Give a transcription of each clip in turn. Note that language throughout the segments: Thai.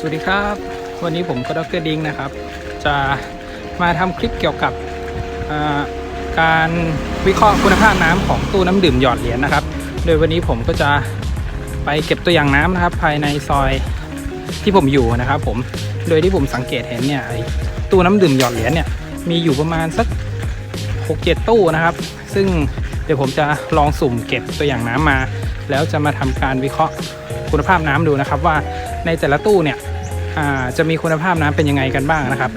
สวัสดีครับ วันนี้ผมก็ดรดิงนะครับ จะมาทำคลิปเกี่ยวกับการวิเคราะห์คุณภาพน้ำของตู้น้ำดื่มหยอดเหรียญนะครับ โดยวันนี้ผมก็จะไปเก็บตัวอย่างน้ำนะครับ ภายในซอยที่ผมอยู่นะครับผม โดยที่ผมสังเกตเห็นเนี่ยตู้น้ำดื่มหยอดเหรียญเนี่ยมีอยู่ประมาณสัก6-7ตู้นะครับ ซึ่งเดี๋ยวผมจะลองสุ่มเก็บตัวอย่างน้ำมา แล้วจะมาทำการวิเคราะห์คุณภาพน้ำดูนะครับว่า ในแต่ละตู้เนี่ยจะมีคุณภาพน้ำเป็นยังไงกันบ้างนะครับ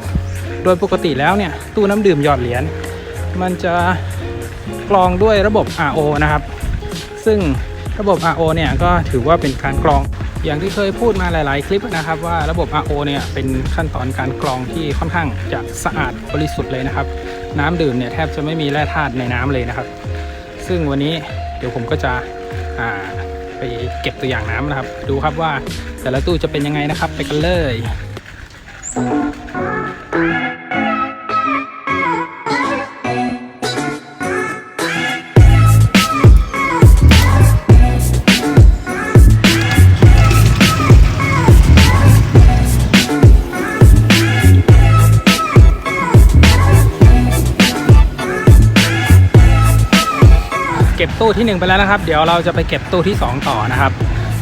โดยปกติแล้วเนี่ยตู้น้ำดื่มหยอดเหรียญมันจะกรองด้วยระบบ RO นะครับ ซึ่งระบบ RO เนี่ยก็ถือว่าเป็นการกรองอย่างที่เคยพูดมาหลาย ๆ คลิปนะครับ ว่าระบบ RO เนี่ยเป็นขั้นตอนการกรองที่ค่อนข้างจะสะอาดบริสุทธิ์เลยนะครับ น้ำดื่มเนี่ยแทบจะไม่มีแร่ธาตุในน้ำเลยนะครับ ซึ่งวันนี้เดี๋ยวผมก็จะ ไปเก็บตัวอย่างน้ำนะครับ ดูครับว่าแต่ละตู้จะเป็นยังไงนะครับ ไปกันเลย ตู้ที่ 1 ไปแล้วนะครับ เดี๋ยวเราจะไปเก็บตู้ที่ 2 ต่อนะครับ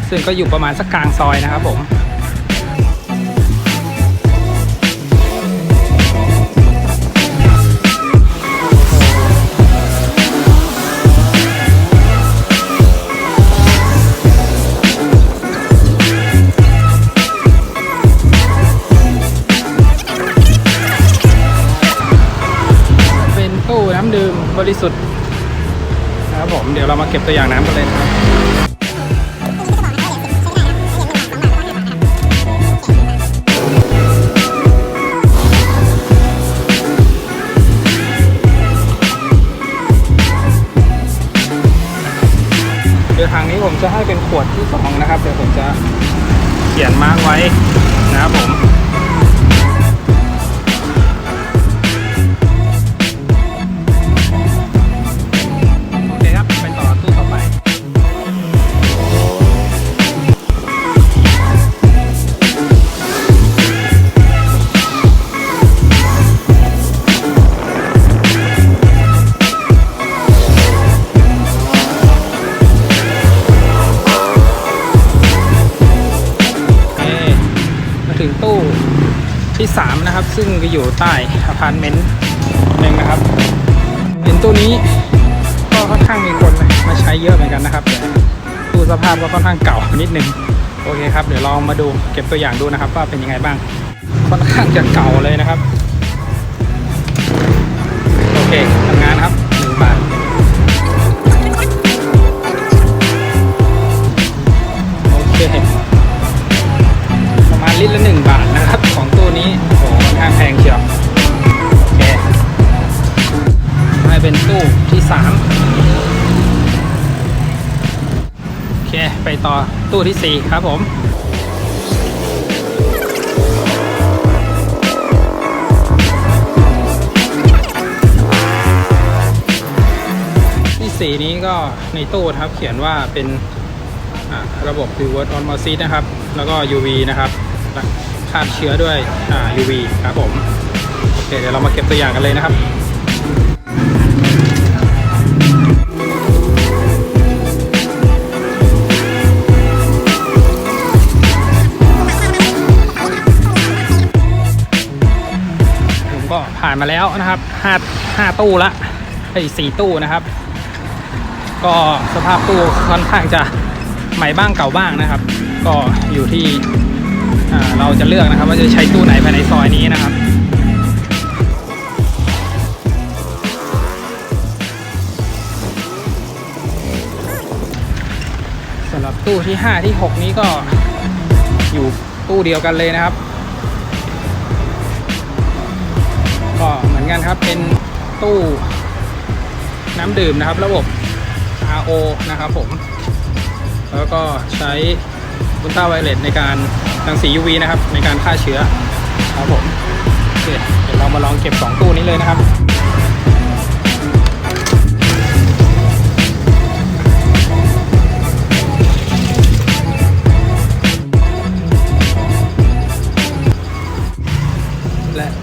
ซึ่งก็อยู่ประมาณสักกลางซอยนะครับผมเป็นตู้น้ำดื่มบริสุทธิ์ ครับผมเดี๋ยวเรามาเก็บตัวอย่างน้ำกันเลยครับเดี๋ยวทางนี้ผมจะให้เป็นขวดที่สองนะครับเดี๋ยวผมจะเขียนมาร์กไว้นะครับผม 3 นะครับ ซึ่งก็อยู่ใต้อพาร์ตเมนต์หนึ่งนะครับ เห็นตู้นี้ก็ค่อนข้างมีคนมาใช้เยอะเหมือนกันนะครับตู้สภาพก็ค่อนข้างเก่านิดนึงโอเคครับเดี๋ยวลองมาดูเก็บตัวอย่างดูนะครับ ว่าเป็นยังไงบ้าง ค่อนข้างจะเก่าเลยนะครับ โอเคทำงานครับหนึ่งบาทโอเคประมาณลิตรละหนึ่งบาทนะครับ ของตู้นี้ เป็นตู้ที่สามโอเค ไปต่อตู้ที่สี่ครับผมที่สีนี้ก็ในตู้ครับเขียนว่าเป็นระบบ reverse osmosis นะครับ แล้วก็ UV นะครับฆ่าเชื้อด้วยอ่า UV ครับผม โอเค เดี๋ยวเรามาเก็บตัวอย่างกันเลยนะครับ มาแล้วนะครับห้าห้าตู้ละไอ้สี่ตู้นะครับ ก็สภาพตู้ค่อนข้างจะใหม่บ้างเก่าบ้างนะครับ ก็อยู่ที่เราจะเลือกนะครับ ว่าจะใช้ตู้ไหนภายในซอยนี้นะครับสำหรับตู้ที่ 5 ที่ 6 นี้ก็อยู่ตู้เดียวกันเลยนะครับ อนกันครับ เป็นตู้น้ำดื่มนะครับ ระบบ RO นะครับผม แล้วก็ใช้อุลตราไวเลตในการรังสี UV นะครับ ในการฆ่าเชื้อครับผมโอเคเดี๋ยวเรามาลองเก็บ 2 ตู้นี้เลยนะครับ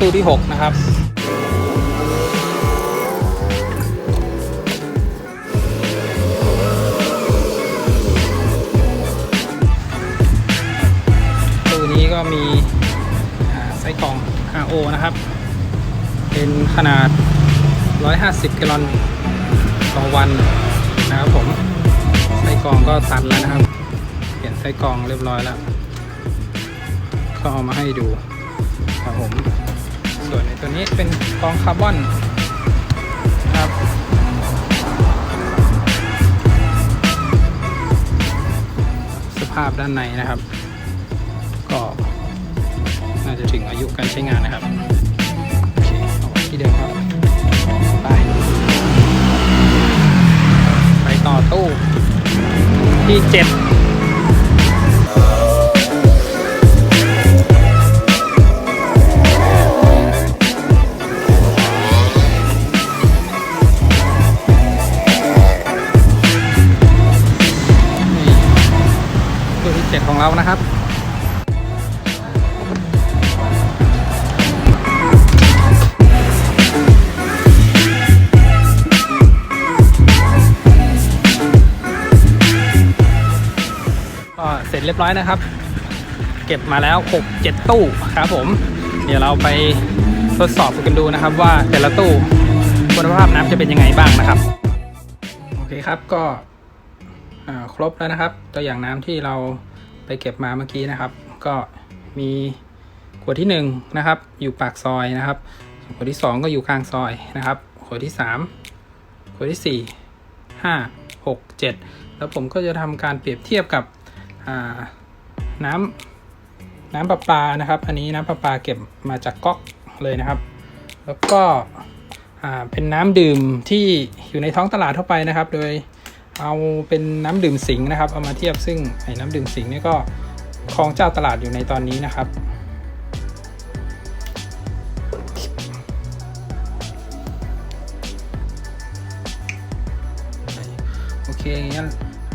ตู้ที่ 6 นะครับ ก็มีไส้กรอง RO นะครับ เป็นขนาด 150 แกลลอนต่อวันนะครับผม ไส้กรองก็ตันแล้วนะครับ เปลี่ยนไส้กรองเรียบร้อยแล้ว ก็เอามาให้ดูครับผม ส่วนในตัวนี้เป็นกรองคาร์บอนนะครับสภาพด้านในนะครับ ก็ จะถึงอายุการใช้งานนะครับโอเคเอาไว้ที่เดิมครับไปไปต่อตู้ที่เจ็ดตัวที่เจ็ดของเรานะครับ บร้อยนะครับ เก็บมาแล้ว 6 7 ตู้ครับผม เดี๋ยวเราไปทดสอบกันดูนะครับ ว่าแต่ละตู้คุณภาพน้ำจะเป็นยังไงบ้างนะครับ โอเคครับก็ครบแล้วนะครับ ตัวอย่างน้ำที่เราไปเก็บมาเมื่อกี้นะครับ ก็มีขวดที่1นะครับ อยู่ปากซอยนะครับขวดที่ 2 ก็อยู่กลางซอยนะครับขวดที่ 3 ขวดที่ 4 5 6 7 แล้วผมก็จะทำการเปรียบเทียบกับ น้ำน้ำประปานะครับ อันนี้น้ำประปาเก็บมาจากก๊อกเลยนะครับ แล้วก็เป็นน้ำดื่มที่อยู่ในท้องตลาดทั่วไปนะครับ โดยเอาเป็นน้ำดื่มสิงห์นะครับ เอามาเทียบซึ่งไอ้น้ำดื่มสิงห์นี่ก็ครองเจ้าตลาดอยู่ในตอนนี้นะครับ โอเคงั้น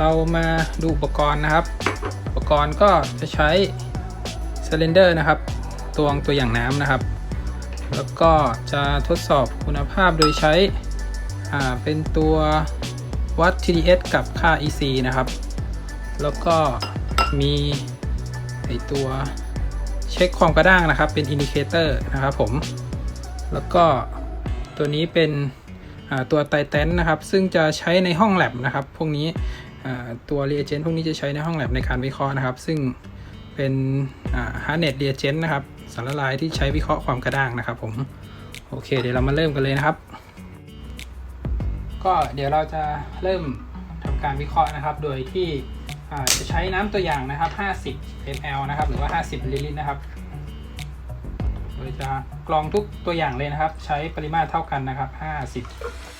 เรามาดูอุปกรณ์นะครับ อุปกรณ์ก็จะใช้เซิลินเดอร์นะครับตวงตัวอย่างน้ำนะครับ แล้วก็จะทดสอบคุณภาพโดยใช้เป็นตัววัด TDS กับค่า EC นะครับ แล้วก็มีไอตัวเช็คความกระด้างนะครับ เป็นอินดิเคเตอร์นะครับผม แล้วก็ตัวนี้เป็นตัวไตเทนนะครับ ซึ่งจะใช้ในห้องแลบนะครับ พวกนี้ ตัว reagent พวกนี้จะใช้ในห้องแลบในการวิเคราะห์นะครับ ซึ่งเป็นฮาร์เน็ต reagent นะครับสารละลายที่ใช้วิเคราะห์ความกระด้างนะครับผม โอเค เดี๋ยวเรามาเริ่มกันเลยนะครับ ก็เดี๋ยวเราจะเริ่มทำการวิเคราะห์นะครับ โดยที่จะใช้น้ำตัวอย่างนะครับ 50 ml นะครับ หรือว่า 50มิลลิลิตรนะครับ โดยจะกรองทุกตัวอย่างเลยนะครับ ใช้ปริมาตรเท่ากันนะครับ 50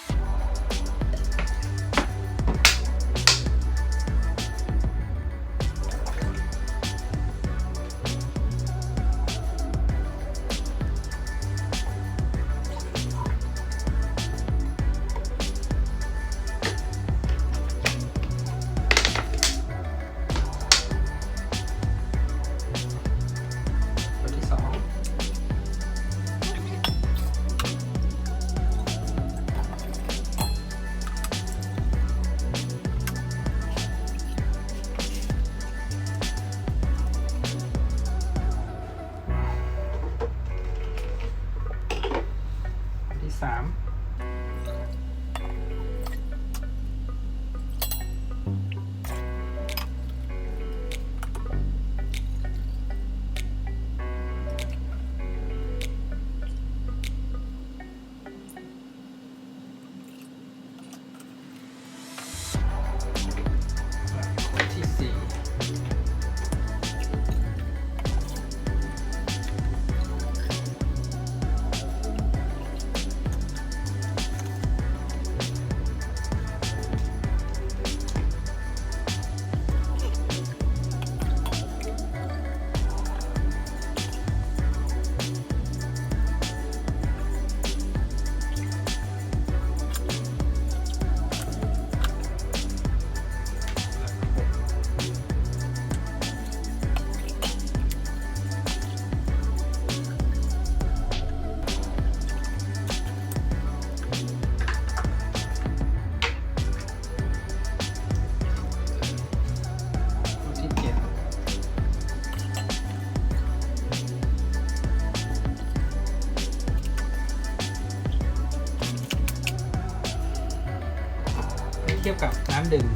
ยบกับน้ำดื่ม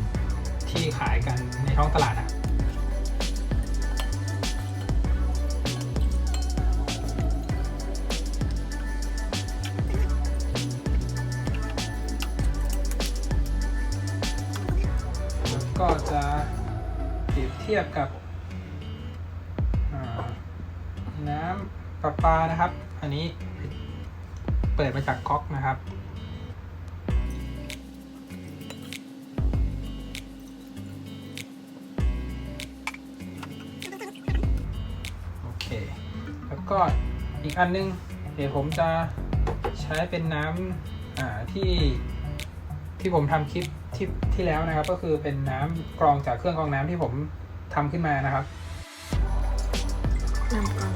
ที่ขายกันในท้องตลาดอะก็จะเปรียบเทียบกับน้ำประปานะครับ อันนี้เปิดมาจากก๊อกนะครับ อันนึง เดี๋ยวผมจะใช้เป็นน้ำที่ที่ผมทำคลิปที่ที่แล้วนะครับ ก็คือเป็นน้ำกรองจากเครื่องกรองน้ำที่ผมทำขึ้นมานะครับน้ำกรอง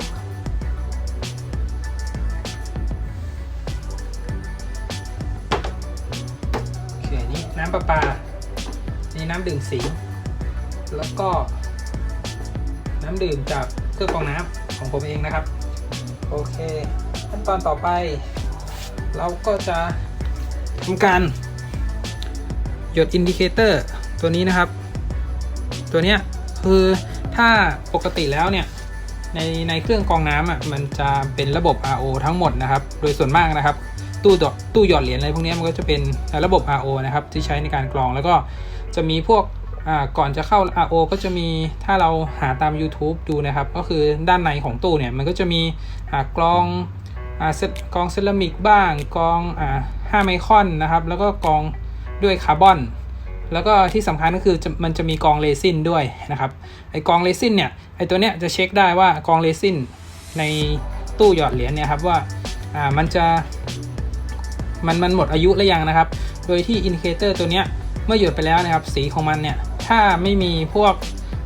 โอเคนี่น้ำประปา นี่น้ำดื่มสิงห์แล้วก็น้ำดื่มจากเครื่องกรองน้ำของผมเองนะครับ โอเค ขั้นตอนต่อไป เราก็จะทำการ หยดอินดิเคเตอร์ตัวนี้นะครับ ตัวเนี้ยคือถ้าปกติแล้วเนี่ยในในเครื่องกรองน้ำอะมันจะเป็นระบบ RO ทั้งหมดนะครับ โดยส่วนมากนะครับ ตู้ดอกตู้หยอดเหรียญอะไรพวกนี้มันก็จะเป็นระบบ RO นะครับ ที่ใช้ในการกรองแล้วก็จะมีพวก ก่อนจะเข้า RO ก็จะมีถ้าเราหาตาม YouTube ดูนะครับ ก็คือด้านในของตู้เนี่ย มันก็จะมีอ่ากรองกองเซรามิกบ้างกองอ่า5ไมครอนนะครับ แล้วก็กองด้วยคาร์บอน แล้วก็ที่สำคัญก็คือมันจะมีกองเรซินด้วยนะครับไอกองเรซินเนี่ยไอตัวเนี้ยจะเช็คได้ว่ากองเรซินในตู้หยอดเหรียญเนี่ยครับว่าอ่ามันจะมันมันหมดอายุหรือยังนะครับ โดยที่อินดิเคเตอร์ตัวเนี้ยเมื่อหยดไปแล้วนะครับ สีของมันเนี่ย ถ้าไม่มีพวก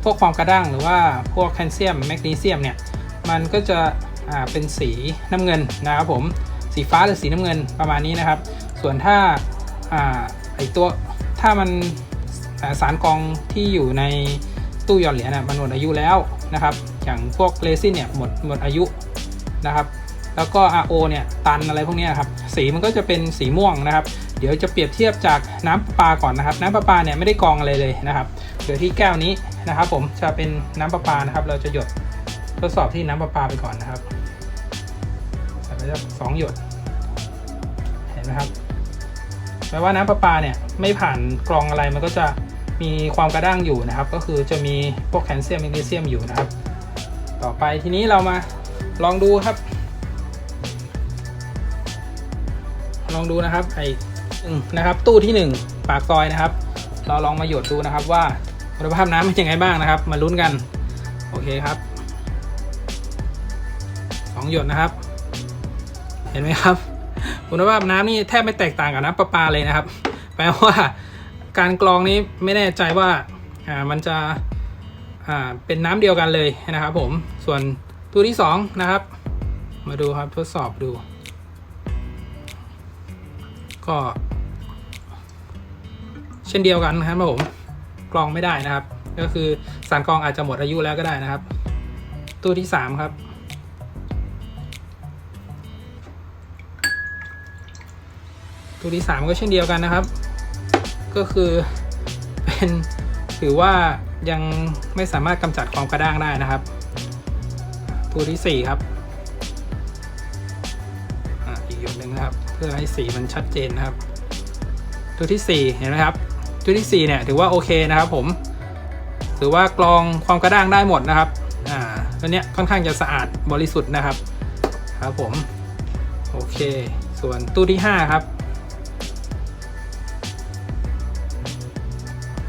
พวกความกระด้างหรือว่าพวกแคลเซียมแมกนีเซียมเนี่ยมันก็จะอ่าเป็นสีน้ำเงินนะครับผมสีฟ้าหรือสีน้ำเงินประมาณนี้นะครับ ส่วนถ้าอ่าไอตัวถ้ามันสารกองที่อยู่ในตู้หยอดเหรียญน่ะมันหมดอายุแล้วนะครับ อย่างพวกเรซินเนี่ยหมดหมดอายุนะครับ แล้วก็ RO เนี่ยตันอะไรพวกนี้ครับสีมันก็จะเป็นสีม่วงนะครับ เดี๋ยวจะเปรียบเทียบจากน้ำประปาก่อนนะครับ น้ำประปาเนี่ยไม่ได้กรองอะไรเลยนะครับเดี๋ยวที่แก้วนี้นะครับ ผมจะเป็นน้ำประปานะครับ เราจะหยดทดสอบที่น้ำประปาไปก่อนนะครับใส่ไปสักสองหยด เห็นไหมครับแปลว่าน้ำประปาเนี่ยไม่ผ่านกรองอะไรมันก็จะมีความกระด้างอยู่นะครับ ก็คือจะมีพวกแคลเซียมแมกนีเซียมอยู่นะครับ ต่อไปทีนี้เรามาลองดูครับ ลองดูนะครับไอนะครับตู้ที่หนึ่งปากซอยนะครับ เราลองมาหยดดูนะครับว่าคุณภาพน้ำเป็นยังไงบ้างนะครับ มาลุ้นกัน โอเคครับสองหยดนะครับ เห็นไหมครับ คุณภาพน้ำนี่แทบไม่แตกต่างกับน้ำประปาเลยนะครับ แปลว่าการกรองนี้ไม่แน่ใจว่าอ่ามันจะอ่าเป็นน้ำเดียวกันเลยนะครับ ผมส่วนตัวที่สองนะครับ มาดูครับทดสอบดู ก็ เช่นเดียวกันนะครับผมกรองไม่ได้นะครับ ก็คือสารกรองอาจจะหมดอายุแล้วก็ได้นะครับ ตัวที่สามครับ ตัวที่สามก็เช่นเดียวกันนะครับ ก็คือเป็นถือว่ายังไม่สามารถกำจัดความกระด้างได้นะครับ ตัวที่สี่ครับ เพื่อให้สีมันชัดเจนนะครับ ตัวที่สี่เห็นไหมครับตัวที่สี่เนี่ยถือว่าโอเคนะครับผมถือว่ากรองความกระด้างได้หมดนะครับอ่าตัวเนี้ยค่อนข้างจะสะอาดบริสุทธิ์นะครับครับผมโอเค ส่วนตู้ที่ห้าครับ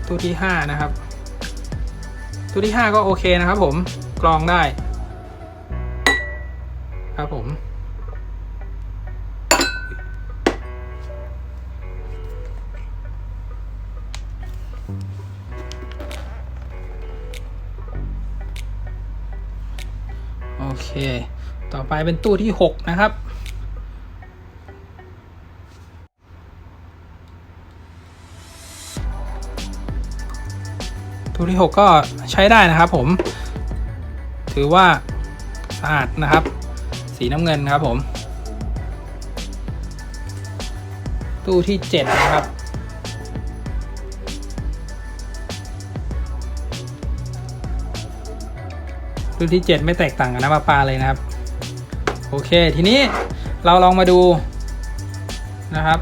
ตู้ที่ห้านะครับ ตู้ที่ห้าก็โอเคนะครับผมกรองได้ ครับผม โอเค ต่อไปเป็นตู้ที่ 6 นะครับ ตู้ที่ 6 ก็ใช้ได้นะครับผม ถือว่าสะอาดนะครับ สีน้ำเงินครับผม ตู้ที่ 7 นะครับ รุ่นที่ 7 ไม่แตกต่างกับน้ำประปาเลยนะครับ โอเค ทีนี้เราลองมาดูนะครับ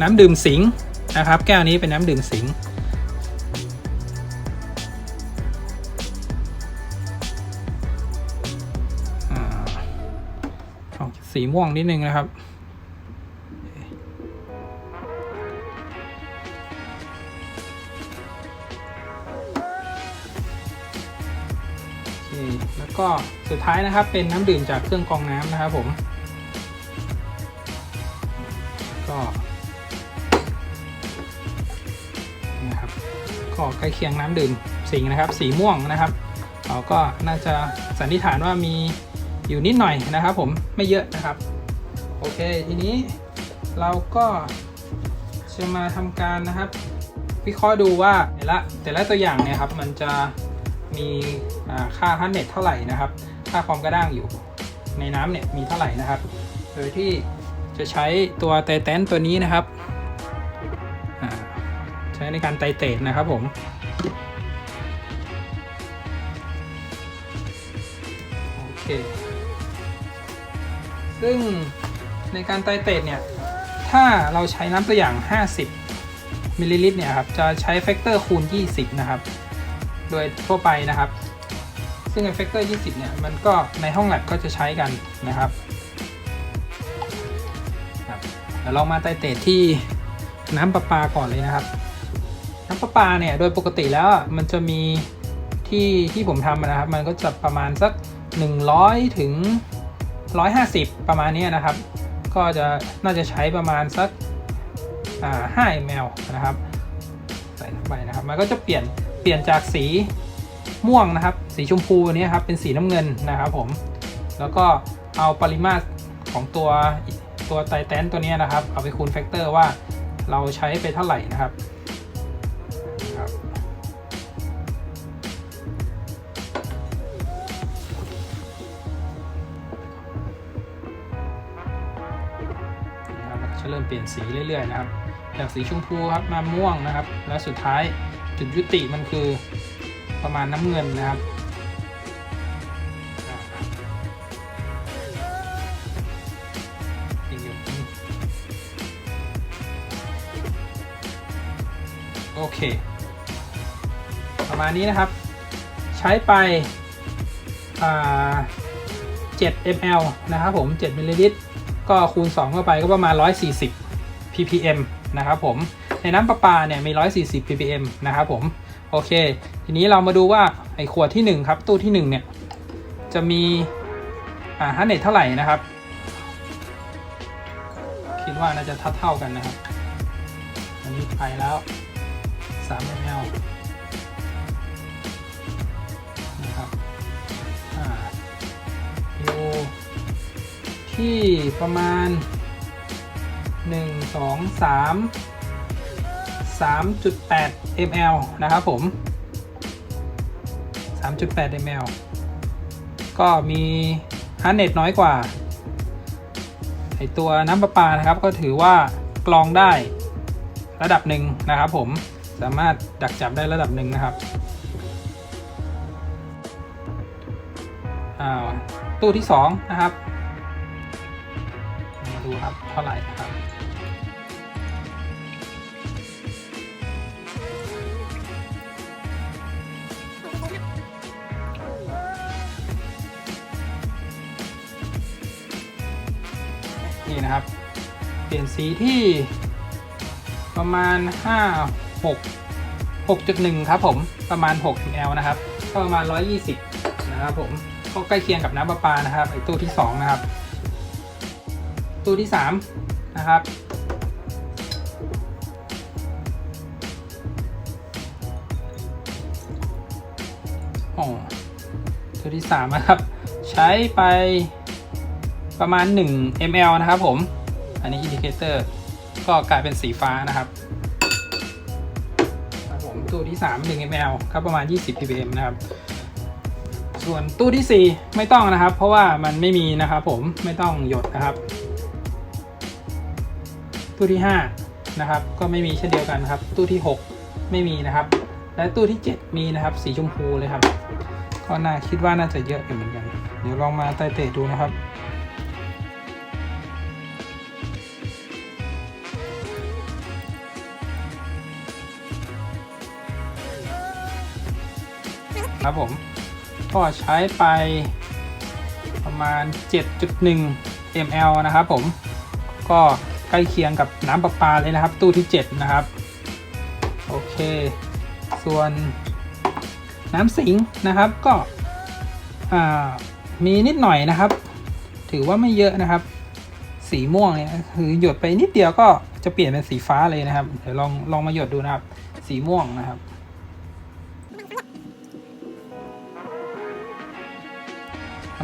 น้ำดื่มสิงห์นะครับ แก้วนี้เป็นน้ำดื่มสิงห์อ่าออกสีม่วงนิดนึงนะครับ ก็สุดท้ายนะครับ เป็นน้ำดื่มจากเครื่องกรองน้ำนะครับผม ก็นะครับก็ใกล้เคียงน้ำดื่มสิงนะครับ สีม่วงนะครับเราก็น่าจะสันนิษฐานว่ามีอยู่นิดหน่อยนะครับ ผมไม่เยอะนะครับ โอเคทีนี้เราก็จะมาทำการนะครับวิเคราะห์ดูว่าแต่ละแต่ละตัวอย่างเนี่ยครับมันจะมี ค่าฮันเน็ตเท่าไหร่นะครับ ค่าความกระด้างอยู่ในน้ำเนี่ยมีเท่าไหร่นะครับ โดยที่จะใช้ตัวไตเตนตัวนี้นะครับอ่าใช้ในการไตเตดนะครับผมโอเค ซึ่งในการไตเตดเนี่ย ถ้าเราใช้น้ำตัวอย่าง 50มิลลิลิตรเนี่ยครับ จะใช้แฟกเตอร์คูณ 20 นะครับ โดยทั่วไปนะครับ ซึ่งไอ้แฟกเตอร์20 เนี่ย มันก็ในห้องแลบก็จะใช้กันนะครับเดี๋ยวเรามาไตเตดที่น้ำประปาก่อนเลยนะครับ น้ำประปาเนี่ย โดยปกติแล้วมันจะมีที่ที่ผมทำนะครับ มันก็จะประมาณสัก 100 ถึง 150 ประมาณนี้นะครับ ก็จะน่าจะใช้ประมาณสักอ่า5 ml นะครับ ใส่ลงไปนะครับ มันก็จะเปลี่ยนเปลี่ยนจากสีม่วงนะครับ สีชมพูอันนี้ครับเป็นสีน้ำเงินนะครับผม แล้วก็เอาปริมาตรของตัวตัวไตแตนตัวนี้นะครับ เอาไปคูณแฟกเตอร์ว่าเราใช้ไปเท่าไหร่นะครับครับจะเริ่มเปลี่ยนสีเรื่อยๆนะครับจากสีชมพูครับมาม่วงนะครับ แล้วสุดท้ายจุดยุติมันคือประมาณน้ำเงินนะครับ ประมาณนี้นะครับ ใช้ไป7 ml นะครับผม7มิลลิลิตรก็คูณ 2 เข้าไปก็ประมาณ 140 ppm นะครับผมในน้ำประปาเนี่ยมี 140 ppm นะครับผมโอเค ทีนี้เรามาดูว่าไอ้ขวดที่ 1 ครับ ตู้ที่ 1 เนี่ย จะมีอ่าฮันเนตเท่าไหร่นะครับ คิดว่าน่าจะเท่าเท่ากันนะครับ อันนี้ไปแล้ว3 ml ที่ประมาณ 1 2 3 3.8 ml นะครับผม 3.8 ml ก็มีฮาร์เน็ตน้อยกว่าไอตัวน้ำประปานะครับ ก็ถือว่ากรองได้ระดับหนึ่งนะครับผมสามารถดักจับได้ระดับหนึ่งนะครับ ตู้ที่ 2 นะครับ มาดูครับเท่าไหร่นะครับนี่นะครับ เปลี่ยนสีที่ประมาณ 5 6 6.1 ครับผมประมาณ 6 ml นะครับก็ประมาณ 120 นะครับผม ก็ใกล้เคียงกับน้ำประปานะครับไอตู้ที่ 2 นะครับ ตู้ที่ 3 นะครับ โอ้ตัวที่ 3 นะครับ ใช้ไปประมาณ 1 ml นะครับผม อันนี้อินดิเคเตอร์ก็กลายเป็นสีฟ้านะครับครับผมตู้ที่ 3 1 ml ครับประมาณ 20 ppm นะครับ ส่วนตู้ที่ 4 ไม่ต้องนะครับ เพราะว่ามันไม่มีนะครับผมไม่ต้องหยดนะครับ ตู้ที่ 5 นะครับ ก็ไม่มีเช่นเดียวกันครับ ตู้ที่ 6 ไม่มีนะครับ และตู้ที่ 7 มีนะครับ สีชมพูเลยครับกก็น่าคิดว่าน่าจะเยอะอยู่เหมือนกัน เดี๋ยวลองมาไต่เตะดูนะครับครับผม ก็ใช้ไปประมาณ 7.1 ml นะครับผม ก็ใกล้เคียงกับน้ำประปาเลยนะครับ ตู้ที่ 7 นะครับ โอเค ส่วนน้ำสิงนะครับก็มีนิดหน่อยนะครับ ถือว่าไม่เยอะนะครับ สีม่วงเนี่ยคือหยดไปนิดเดียวก็จะเปลี่ยนเป็นสีฟ้าเลยนะครับ เดี๋ยวลองลองมาหยดดูนะครับ สีม่วงนะครับ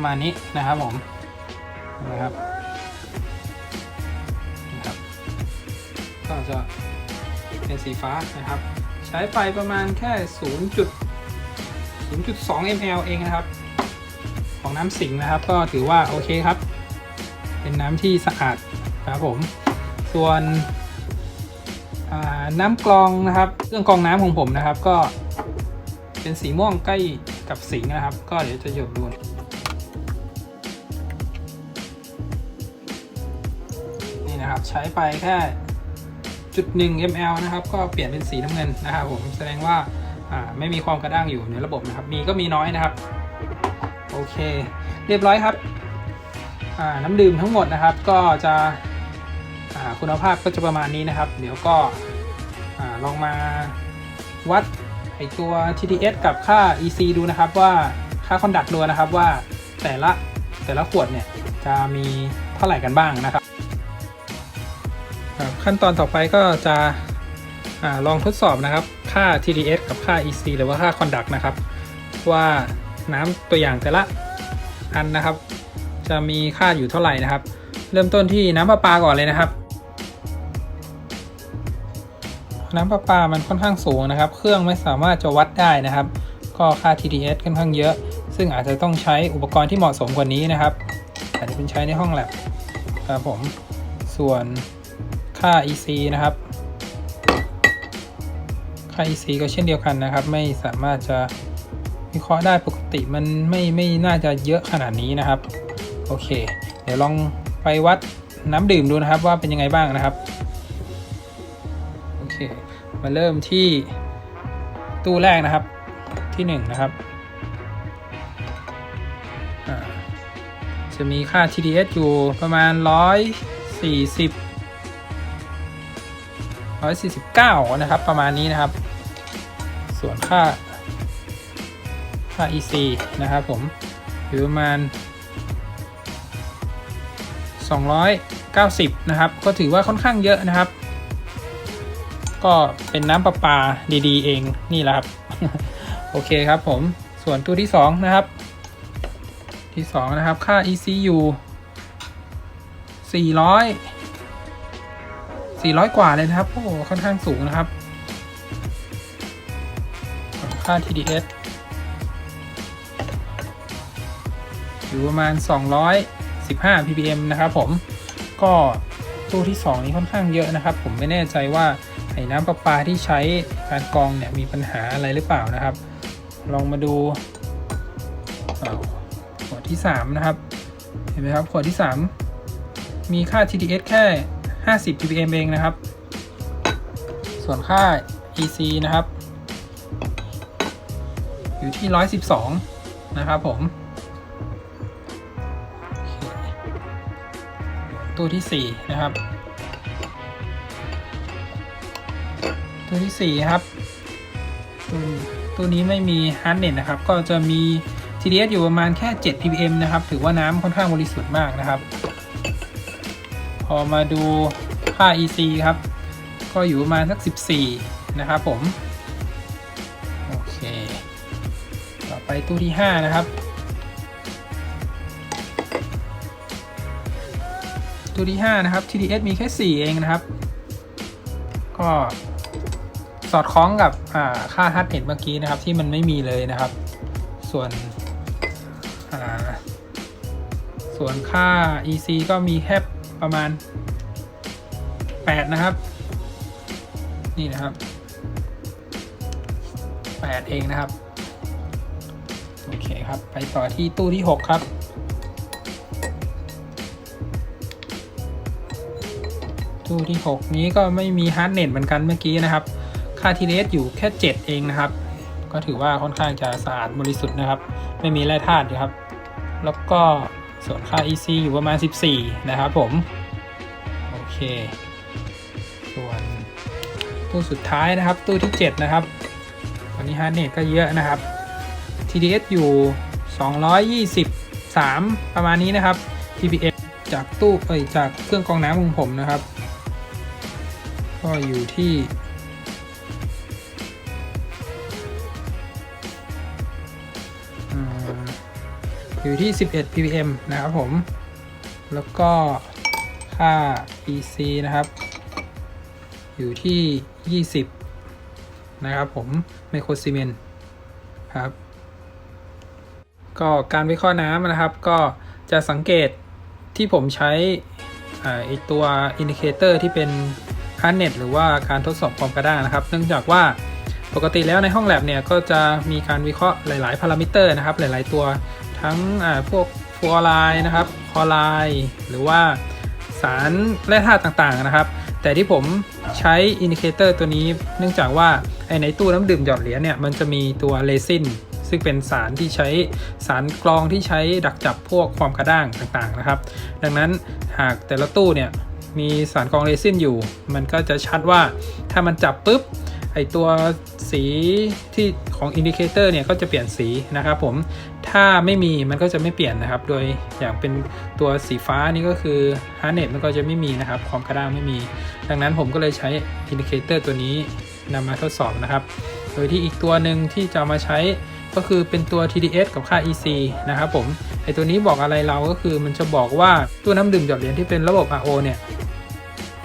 มาณนี้นะครับผมนะครับนะครับ ก็จะเป็นสีฟ้านะครับ ใช้ไฟประมาณแค่ 0. 0.2 ml เองนะครับ ของน้ำสิงนะครับ ก็ถือว่าโอเคครับ เป็นน้ำที่สะอาดครับผม ส่วนน้ำกรองนะครับเครื่องกรองน้ำของผมนะครับก็เป็นสีม่วงใกล้กับสิงนะครับ ก็เดี๋ยวจะหยดดู ใช้ไปแค่จุดหนึ่ง ml นะครับ ก็เปลี่ยนเป็นสีน้ำเงินนะครับผมแสดงว่าไม่มีความกระด้างอยู่ในระบบนะครับ มีก็มีน้อยนะครับ โอเค เรียบร้อยครับน้ำดื่มทั้งหมดนะครับ ก็จะคุณภาพก็จะประมาณนี้นะครับ เดี๋ยวก็ลองมาวัดไอตัว TDS กับค่า EC ดูนะครับว่าค่าคอนดักดูนะครับว่าแต่ละแต่ละขวดเนี่ยจะมีเท่าไหร่กันบ้างนะครับ ครับขั้นตอนต่อไปก็จะอลองทดสอบนะครับ ค่า TDS กับค่า EC หรือว่าค่า Conduct นะครับ ว่าน้ำตัวอย่างแต่ละอันนะครับ จะมีค่าอยู่เท่าไหร่นะครับ เริ่มต้นที่น้ำประปาก่อนเลยนะครับ น้ำประปามันค่อนข้างสูงนะครับ เครื่องไม่สามารถจะวัดได้นะครับ ก็ค่า TDS ค่อนข้างเยอะ ซึ่งอาจจะต้องใช้อุปกรณ์ที่เหมาะสมกว่านี้นะครับอาจจะเป็นใช้ในห้องแลบครับผมส่วน ค่า EC นะครับ ค่า EC ก็เช่นเดียวกันนะครับ ไม่สามารถจะวิเคราะห์ได้ปกติมันไม่ไม่น่าจะเยอะขนาดนี้นะครับ โอเค เดี๋ยวลองไปวัดน้ำดื่มดูนะครับว่าเป็นยังไงบ้างนะครับ โอเค มาเริ่มที่ตู้แรกนะครับที่1นนะครับ จะมีค่า TDS อยู่ประมาณ 140 149 นะครับ ประมาณนี้นะครับ ส่วนค่า ค่า EC นะครับผมอยู่ประมาณ 290 นะครับ ก็ถือว่าค่อนข้างเยอะนะครับ ก็เป็นน้ำประปาดีๆ เองนี่แหละครับ โอเคครับผม ส่วนตัวที่ 2 นะครับ ที่ 2 นะครับ ค่า ECU 400 400 กว่าเลยนะครับ โอ้โหค่อนข้างสูงนะครับ ค่า TDS อยู่ประมาณ 215 ppm นะครับผม ก็ตู้ที่ 2 นี้ค่อนข้างเยอะนะครับ ผมไม่แน่ใจว่าไอ้น้ำประปาที่ใช้การกรองเนี่ยมีปัญหาอะไรหรือเปล่านะครับ ลองมาดูขวดที่ 3 นะครับ เห็นไหมครับขวดที่ 3 มีค่า TDS แค่ 50 ppm เองนะครับ ส่วนค่า EC นะครับ อยู่ที่ 112 นะครับผม ตัวที่ 4 นะครับ ตัวที่ 4 ครับตัวตัวนี้ไม่มีฮาร์ดเน็ตนะครับ ก็จะมี TDS อยู่ประมาณแค่ 7 ppm นะครับ ถือว่าน้ำค่อนข้างบริสุทธิ์มากนะครับ อมาดูค่า EC ครับ ก็อยู่ประมาณสัก 14 นะครับผม โอเค ต่อไปตู้ที่ 5 นะครับ ตู้ที่ 5 นะครับ TDS มีแค่ 4 เองนะครับ ก็สอดคล้องกับค่า hard rate เมื่อกี้นะครับที่มันไม่มีเลยนะครับ ส่วนส่วนค่า EC ก็มีแค่ ประมาณ 8 นะครับ นี่นะครับ 8 เองนะครับ โอเคครับ ไปต่อที่ตู้ที่ 6 ครับ ตู้ที่ 6 นี้ก็ไม่มีฮาร์ดเน็ตเหมือนกันเมื่อกี้นะครับ ค่า TDS อยู่แค่ 7 เองนะครับ ก็ถือว่าค่อนข้างจะสะอาดบริสุทธิ์นะครับ ไม่มีแร่ธาตุอยู่ครับ แล้วก็ ส่วนค่า EC อยู่ประมาณ 14 นะครับผม โอเค ส่วนตู้สุดท้ายนะครับ ตู้ที่ 7 นะครับวันนี้ฮาร์ดเน็ตก็เยอะนะครับ TDS อยู่ 223 ประมาณนี้นะครับ PPM จากตู้เอ้ยจากเครื่องกรองน้ำของผมนะครับ ก็อยู่ที่ อยู่ที่ 11 ppm นะครับผม แล้วก็ค่า EC นะครับ อยู่ที่ 20 นะครับผม ไมโครซีเมนต์ครับ ก็การวิเคราะห์น้ำนะครับ ก็จะสังเกตที่ผมใช้อ่าไอตัวอินดิเคเตอร์ที่เป็นคันเน็ตหรือว่าการทดสอบความกระด้างนะครับ เนื่องจากว่าปกติแล้วในห้องแลบเนี่ยก็จะมีการวิเคราะห์หลาย ๆ พารามิเตอร์นะครับ หลาย ๆ ตัว ทั้งพวกฟูออไรด์นะครับคอไรด์หรือว่าสารแร่ธาตุต่างๆนะครับ แต่ที่ผมใช้อินดิเคเตอร์ตัวนี้ เนื่องจากว่าไอในตู้น้ำดื่มหยอดเหรียญเนี่ยมันจะมีตัวเลซินซึ่งเป็นสารที่ใช้สารกรองที่ใช้ดักจับพวกความกระด้างต่างๆนะครับ ดังนั้นหากแต่ละตู้เนี่ยมีสารกรองเรซินอยู่ มันก็จะชัดว่าถ้ามันจับปุ๊บไอตัวสีที่ของอินดิเคเตอร์เนี่ยก็จะเปลี่ยนสีนะครับผม ถ้าไม่มีมันก็จะไม่เปลี่ยนนะครับ โดยอย่างเป็นตัวสีฟ้านี่ก็คือฮาร์เน็ตมันก็จะไม่มีนะครับ ความกระด้างไม่มี ดังนั้นผมก็เลยใช้อินดิเคเตอร์ตัวนี้นำมาทดสอบนะครับ โดยที่อีกตัวหนึ่งที่จะมาใช้ก็คือเป็นตัว TDS กับค่า EC นะครับผม ไอตัวนี้บอกอะไรเราก็คือมันจะบอกว่าตัวน้ำดื่มหยดเหรียญที่เป็นระบบ RO เนี่ย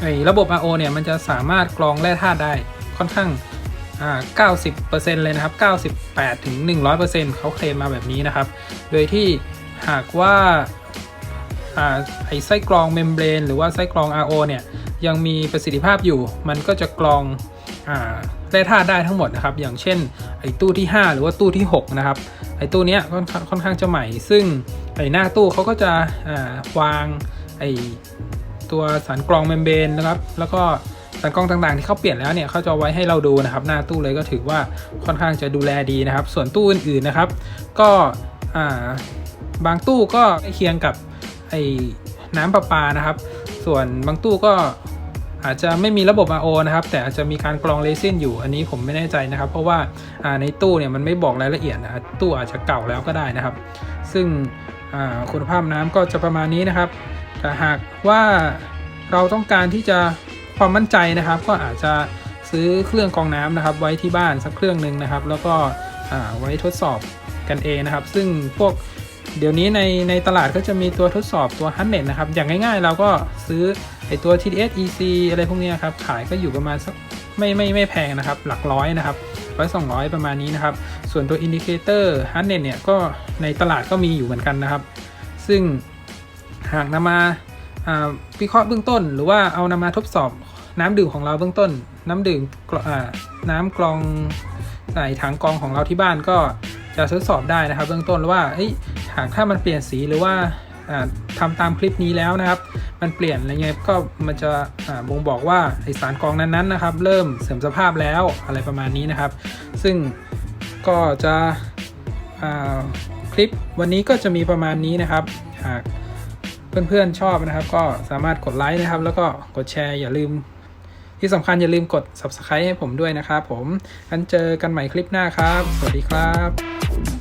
ไอระบบ RO เนี่ยมันจะสามารถกรองแร่ธาตุได้ค่อนข้าง 90%เลยนะครับ 98ถึง100%เขาเคลมมาแบบนี้นะครับ โดยที่หากว่าไอไส้กรองเมมเบรนหรือว่าไส้กรอง RO เนี่ยยังมีประสิทธิภาพอยู่ มันก็จะกรองอแร่ธาตุได้ทั้งหมดนะครับ อย่างเช่นไอตู้ที่ 5 หรือว่าตู้ที่ 6 นะครับ ไอตู้เนี้ยค่อนข้างจะใหม่ ซึ่งไอหน้าตู้เขาก็จะวางไอตัวสารกรองเมมเบรนนะครับ แล้วก็ สารกรองต่างๆที่เขาเปลี่ยนแล้วเนี่ยเขาจะไว้ให้เราดูนะครับ หน้าตู้เลยก็ถือว่าค่อนข้างจะดูแลดีนะครับ ส่วนตู้อื่นๆนะครับ ก็าบางตู้ก็ใกล้เคียงกับไอน้ำประปานะครับ ส่วนบางตู้ก็อาจจะไม่มีระบบ RO นะครับ แต่อาจจะมีการกรองเลซินอยู่ อันนี้ผมไม่แน่ใจนะครับ เพราะว่าาในตู้เนี่ยมันไม่บอกรายละเอียดนะตู้อาจจะเก่าแล้วก็ได้นะครับ ซึ่งคุณภาพน้ำก็จะประมาณนี้นะครับ แต่หากว่าเราต้องการที่จะ ความมั่นใจนะครับ ก็อาจจะซื้อเครื่องกรองน้ำนะครับ ไว้ที่บ้านสักเครื่องหนึ่งนะครับ แล้วก็อ่าไว้ทดสอบกันเองนะครับ ซึ่งพวกเดี๋ยวนี้ในในตลาดก็จะมีตัวทดสอบตัวฮันเน็ตนะครับ อย่างง่ายๆ เราก็ซื้อไอตัว TDS EC อะไรพวกนี้ครับ ขายก็อยู่ประมาณสักไม่ไม่ไม่แพงนะครับ หลักร้อยนะครับร้อยสองร้อยประมาณนี้นะครับ ส่วนตัวอินดิเคเตอร์ฮันเน็ตเนี่ยก็ในตลาดก็มีอยู่เหมือนกันนะครับ ซึ่งหากนำมาอ่าวิเคราะห์เบื้องต้น หรือว่าเอานำมาทดสอบ น้ำดื่มของเราเบื้องต้น น้ำดื่มกรอ่าน้ำกรองใส่ถังกรองของเราที่บ้านก็จะทดสอบได้นะครับ เบื้องต้นว่าหากถ้ามันเปลี่ยนสีหรือว่าอ่าทำตามคลิปนี้แล้วนะครับ มันเปลี่ยนอะไรเงี้ยก็มันจะอ่าบ่งบอกว่าไอสารกรองนั้นๆนะครับ เริ่มเสื่อมสภาพแล้วอะไรประมาณนี้นะครับ ซึ่งก็จะคลิปวันนี้ก็จะมีประมาณนี้นะครับ หากเพื่อนๆชอบนะครับ ก็สามารถกดไลค์นะครับ แล้วก็กดแชร์อย่าลืม ที่สำคัญอย่าลืมกด subscribe ให้ผมด้วยนะครับผมงั้นเจอกันใหม่คลิปหน้าครับ สวัสดีครับ